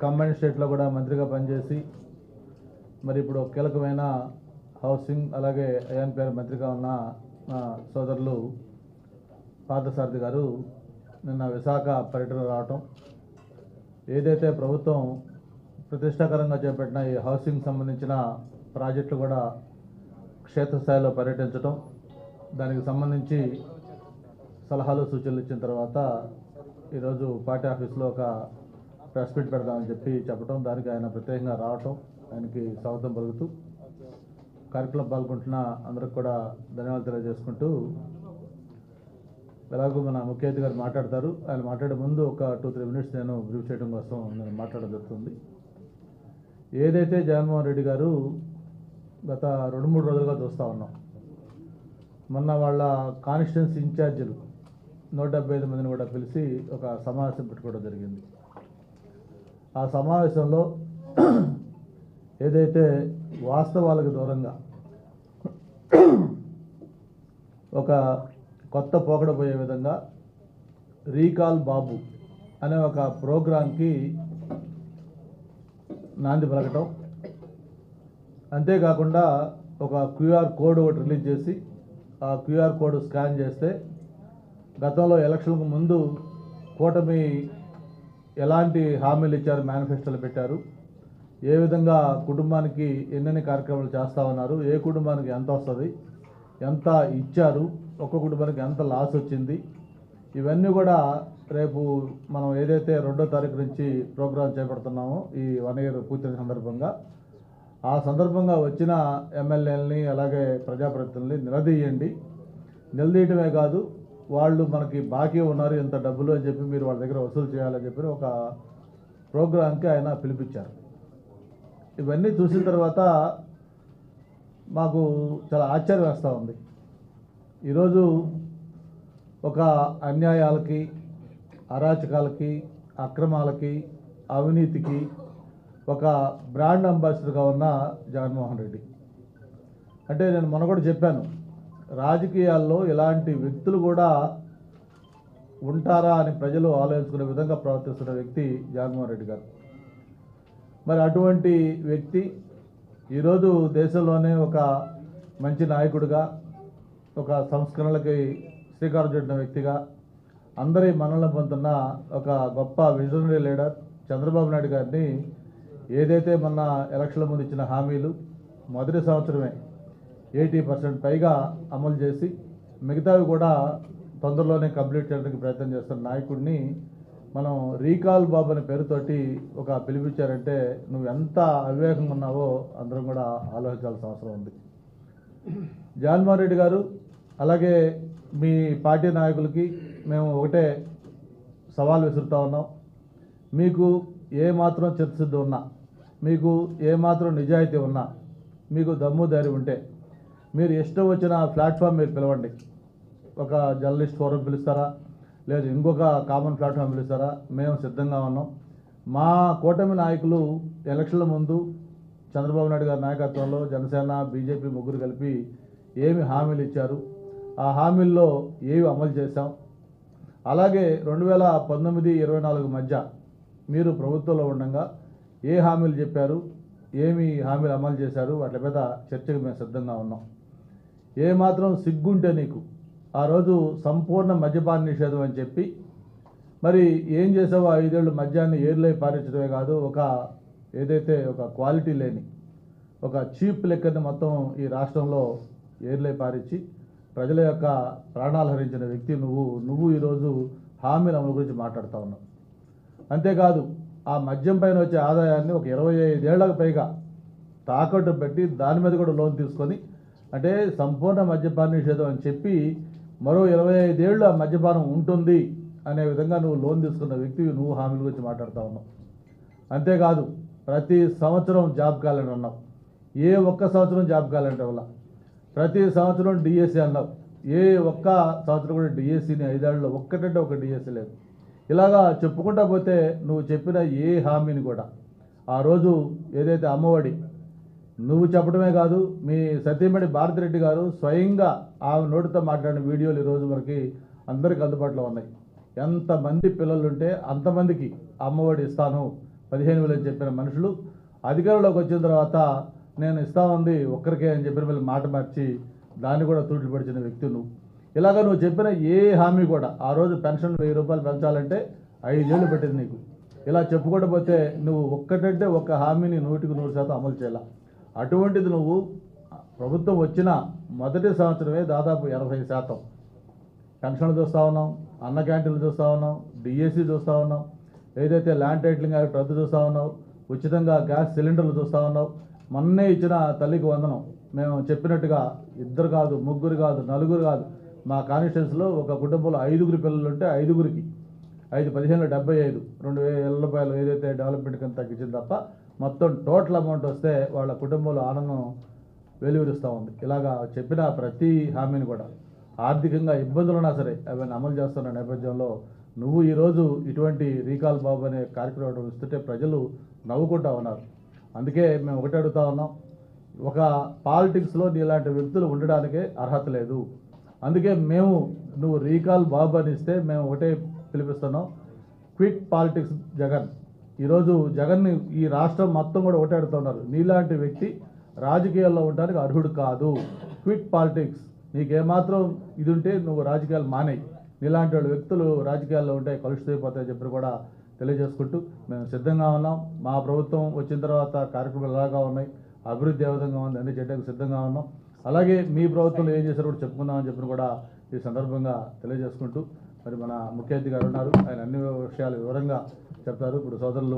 Combine స్టేట్లో కూడా మంత్రిగా పనిచేసి మరి ఇప్పుడు కీలకమైన హౌసింగ్ అలాగే అయాన్ పేరు మంత్రిగా ఉన్న మా సోదరులు పార్థసారథి గారు నిన్న విశాఖ పర్యటన రావటం. ఏదైతే ప్రభుత్వం ప్రతిష్టాకరంగా చేపట్టిన ఈ హౌసింగ్ సంబంధించిన ప్రాజెక్టులు కూడా క్షేత్రస్థాయిలో పర్యటించడం దానికి సంబంధించి సలహాలు సూచనలు ఇచ్చిన తర్వాత ఈరోజు పార్టీ ఆఫీస్లో ఒక ప్రెస్ మీట్ పెడదామని చెప్పి చెప్పడం దానికి ఆయన ప్రత్యేకంగా రావటం ఆయనకి స్వాగతం పలుకుతూ కార్యక్రమం పాల్గొంటున్న అందరికి కూడా ధన్యవాదాలు తెలియజేసుకుంటూ ఎలాగో మన ముఖ్య అతిథి గారు మాట్లాడతారు. ఆయన మాట్లాడే ముందు ఒక టూ త్రీ మినిట్స్ నేను బ్రీఫ్ చేయడం కోసం నేను మాట్లాడడం జరుగుతుంది. ఏదైతే జగన్మోహన్ రెడ్డి గారు గత రెండు మూడు రోజులుగా చూస్తూ ఉన్నాం. మొన్న వాళ్ళ కాన్స్టిట్యున్సీ ఇన్ఛార్జీలు నూట డెబ్బై ఐదు మందిని కూడా పిలిచి ఒక సమావేశం పెట్టుకోవడం జరిగింది. ఆ సమావేశంలో ఏదైతే వాస్తవాలకు దూరంగా ఒక కొత్త పోకడపోయే విధంగా రీకాల్ బాబు అనే ఒక ప్రోగ్రాంకి నాంది పలకటం. అంతేకాకుండా ఒక క్యూఆర్ కోడ్ ఒకటి రిలీజ్ చేసి ఆ క్యూఆర్ కోడ్ స్కాన్ చేస్తే గతంలో ఎలక్షన్కు ముందు కూటమి ఎలాంటి హామీలు ఇచ్చారు మేనిఫెస్టోలు పెట్టారు ఏ విధంగా కుటుంబానికి ఎన్నెన్ని కార్యక్రమాలు చేస్తా ఉన్నారు ఏ కుటుంబానికి ఎంత వస్తుంది ఎంత ఇచ్చారు ఒక్క కుటుంబానికి ఎంత లాస్ వచ్చింది ఇవన్నీ కూడా రేపు మనం ఏదైతే రెండో తారీఖు నుంచి ప్రోగ్రాం చేపడుతున్నామో ఈ వన్ ఇయర్ పూర్తయిన సందర్భంగా ఆ సందర్భంగా వచ్చిన ఎమ్మెల్యేలని అలాగే ప్రజాప్రతినిధుల్ని నిలదీయండి. నిలదీయటమే కాదు వాళ్ళు మనకి బాకీ ఉన్నారు ఇంత డబ్బులు అని చెప్పి మీరు వాళ్ళ దగ్గర వసూలు చేయాలని చెప్పి ఒక ప్రోగ్రాంకి ఆయన పిలిపించారు. ఇవన్నీ చూసిన తర్వాత మాకు చాలా ఆశ్చర్యం వేస్తూ ఉంది. ఈరోజు ఒక అన్యాయాలకి అరాచకాలకి అక్రమాలకి అవినీతికి ఒక బ్రాండ్ అంబాసిడర్గా ఉన్న జగన్మోహన్ రెడ్డి. అంటే నేను మొన్న కూడా చెప్పాను రాజకీయాల్లో ఇలాంటి వ్యక్తులు కూడా ఉంటారా అని ప్రజలు ఆలోచించుకునే విధంగా ప్రవర్తిస్తున్న వ్యక్తి జగన్మోహన్ రెడ్డి గారు. మరి అటువంటి వ్యక్తి ఈరోజు దేశంలోనే ఒక మంచి నాయకుడిగా ఒక సంస్కరణలకి శ్రీకారం చుట్టిన వ్యక్తిగా అందరి మనల్ని పొందుతున్న ఒక గొప్ప విజనరీ లీడర్ చంద్రబాబు నాయుడు గారిని ఏదైతే మొన్న ఎలక్షన్ల ముందు ఇచ్చిన హామీలు మొదటి సంవత్సరమే ఎయిటీ పర్సెంట్ పైగా అమలు చేసి మిగతావి కూడా తొందరలోనే కంప్లీట్ చేయడానికి ప్రయత్నం చేస్తున్న నాయకుడిని మనం రీకాల్ బాబు అనే పేరుతోటి ఒక పిలిపించారంటే నువ్వు ఎంత అవివేకంగా ఉన్నావో అందరం కూడా ఆలోచించాల్సిన అవసరం ఉంది. జగన్మోహన్ రెడ్డి గారు అలాగే మీ పార్టీ నాయకులకి మేము ఒకటే సవాల్ విసురుతూ ఉన్నాం. మీకు ఏ మాత్రం చిత్తశుద్ధి ఉన్నా మీకు ఏ మాత్రం నిజాయితీ ఉన్నా మీకు దమ్ము ధైర్యం ఉంటే మీరు ఇష్టం వచ్చిన ప్లాట్ఫామ్ మీరు పిలవండి. ఒక జర్నలిస్ట్ ఫోరం పిలుస్తారా? లేదు ఇంకొక కామన్ ప్లాట్ఫామ్ పిలుస్తారా? మేము సిద్ధంగా ఉన్నాం. మా కూటమి నాయకులు ఎలక్షన్ల ముందు చంద్రబాబు నాయుడు గారి నాయకత్వంలో జనసేన బీజేపీ ముగ్గురు కలిపి ఏమి హామీలు ఇచ్చారు? ఆ హామీల్లో ఏవి అమలు చేశాం? అలాగే రెండు వేల పంతొమ్మిది ఇరవై నాలుగు మధ్య మీరు ప్రభుత్వంలో ఉండగా ఏ హామీలు చెప్పారు? ఏమి హామీలు అమలు చేశారు? వాటి మీద చర్చకు మేము సిద్ధంగా ఉన్నాం. ఏ మాత్రం సిగ్గుంటే నీకు. ఆ రోజు సంపూర్ణ మద్యపాన నిషేధం అని చెప్పి మరి ఏం చేసావో ఐదేళ్ళు మద్యాన్ని ఏర్లై పారించడమే కాదు ఒక ఏదైతే ఒక క్వాలిటీ లేని ఒక చీప్ లెక్కని మొత్తం ఈ రాష్ట్రంలో ఏర్లై పారించి ప్రజల యొక్క ప్రాణాలు హరించిన వ్యక్తి నువ్వు. నువ్వు ఈరోజు హామీల అమలు గురించి మాట్లాడుతూ ఉన్నావు. అంతేకాదు ఆ మద్యం పైన వచ్చే ఆదాయాన్ని ఒక ఇరవై ఐదేళ్ళకు పైగా తాకట్టు పెట్టి దాని మీద కూడా లోన్ తీసుకొని అంటే సంపూర్ణ మద్యపాన నిషేధం అని చెప్పి మరో ఇరవై ఐదేళ్ళు ఆ మద్యపానం ఉంటుంది అనే విధంగా నువ్వు లోన్ తీసుకున్న వ్యక్తివి నువ్వు హామీల గురించి మాట్లాడుతూ ఉన్నావు. అంతేకాదు ప్రతి సంవత్సరం జాబ్ క్యాలెండర్ అన్నావు. ఏ ఒక్క సంవత్సరం జాబ్ క్యాలెండర్ వల్ల? ప్రతి సంవత్సరం డిఎస్సి అన్నావు. ఏ ఒక్క సంవత్సరం కూడా డిఎస్సిని ఐదేళ్ళలో ఒక్కటంటే ఒక డిఎస్సి లేదు. ఇలాగా చెప్పుకుంటా పోతే నువ్వు చెప్పిన ఏ హామీని కూడా ఆ రోజు ఏదైతే అమ్మఒడి నువ్వు చెప్పడమే కాదు మీ సతీమణి భారతిరెడ్డి గారు స్వయంగా ఆమె నోటితో మాట్లాడిన వీడియోలు ఈరోజు మనకి అందరికీ అందుబాటులో ఉన్నాయి. ఎంతమంది పిల్లలు ఉంటే అంతమందికి అమ్మఒడి ఇస్తాను పదిహేను వేలు అని చెప్పిన మనుషులు. అధికారంలోకి వచ్చిన తర్వాత నేను ఇస్తా ఉంది ఒక్కరికే అని చెప్పిన వీళ్ళు మాట మార్చి దాన్ని కూడా తూట్లు పడిచిన వ్యక్తి నువ్వు ఇలాగ నువ్వు చెప్పిన ఏ హామీ కూడా ఆ రోజు పెన్షన్ వెయ్యి రూపాయలు పెంచాలంటే ఐదేళ్ళు పెట్టింది నీకు. ఇలా చెప్పుకోకపోతే నువ్వు ఒక్కటంటే ఒక్క హామీని నూటికి నూరు శాతం అమలు చేయాలి? అటువంటిది నువ్వు ప్రభుత్వం వచ్చిన మొదటి సంవత్సరమే దాదాపు ఎనభై శాతం. పెన్షన్లు చూస్తూ ఉన్నాం అన్న క్యాంటీన్లు చూస్తూ ఉన్నాం డిఎస్సి చూస్తూ ఉన్నాం ఏదైతే ల్యాండ్ టైటిలింగ్ యాక్ట్ రద్దు చూస్తూ ఉన్నావు ఉచితంగా గ్యాస్ సిలిండర్లు చూస్తూ ఉన్నావు మొన్నే ఇచ్చిన తల్లికి వందనం. మేము చెప్పినట్టుగా ఇద్దరు కాదు ముగ్గురు కాదు నలుగురు కాదు మా కాన్స్టిట్యూన్సీలో ఒక కుటుంబంలో ఐదుగురు పిల్లలు ఉంటే ఐదుగురికి. ఐదు పదిహేను డెబ్బై ఐదు రెండు వేల రూపాయలు ఏదైతే డెవలప్మెంట్ కింద తగ్గించింది తప్ప మొత్తం టోటల్ అమౌంట్ వస్తే వాళ్ళ కుటుంబంలో ఆనందం వెలువరిస్తూ ఉంది. ఇలాగా చెప్పిన ప్రతి హామీని కూడా ఆర్థికంగా ఇబ్బందులు ఉన్నా సరే అవన్నీ అమలు చేస్తున్న నేపథ్యంలో నువ్వు ఈరోజు ఇటువంటి రీకాల్ బాబు అనే కార్యక్రమం ఇస్తుంటే ప్రజలు నవ్వుకుంటా ఉన్నారు. అందుకే మేము ఒకటే అడుగుతా ఉన్నాం. ఒక పాలిటిక్స్లో నీలాంటి వ్యక్తులు ఉండడానికే అర్హత లేదు. అందుకే మేము నువ్వు రీకాల్ బాబు అని ఇస్తే మేము ఒకటే పిలిపిస్తున్నాం. Quit politics Jagan. ఈరోజు జగన్ని ఈ రాష్ట్రం మొత్తం కూడా ఓటాడుతున్నారు. నీలాంటి వ్యక్తి రాజకీయాల్లో ఉండడానికి అర్హుడు కాదు. Quit politics. నీకేమాత్రం ఇది ఉంటే నువ్వు రాజకీయాలు మానేయి. నీలాంటి వాళ్ళ వ్యక్తులు రాజకీయాల్లో ఉంటే కలుషితైపోతాయని చెప్పి కూడా తెలియజేసుకుంటూ మేము సిద్ధంగా ఉన్నాం. మా ప్రభుత్వం వచ్చిన తర్వాత కార్యక్రమాలు ఎలాగా ఉన్నాయి? అభివృద్ధి ఏ విధంగా ఉంది? అన్ని చేయడానికి సిద్ధంగా ఉన్నాం. అలాగే మీ ప్రభుత్వంలో ఏం చేశారో కూడా చెప్పుకుందామని చెప్పి కూడా ఈ సందర్భంగా తెలియజేసుకుంటూ మరి మన ముఖ్య అతిథి గారు ఉన్నారు. ఆయన అన్ని విషయాలు వివరంగా చెప్తారు. ఇప్పుడు సోదరులు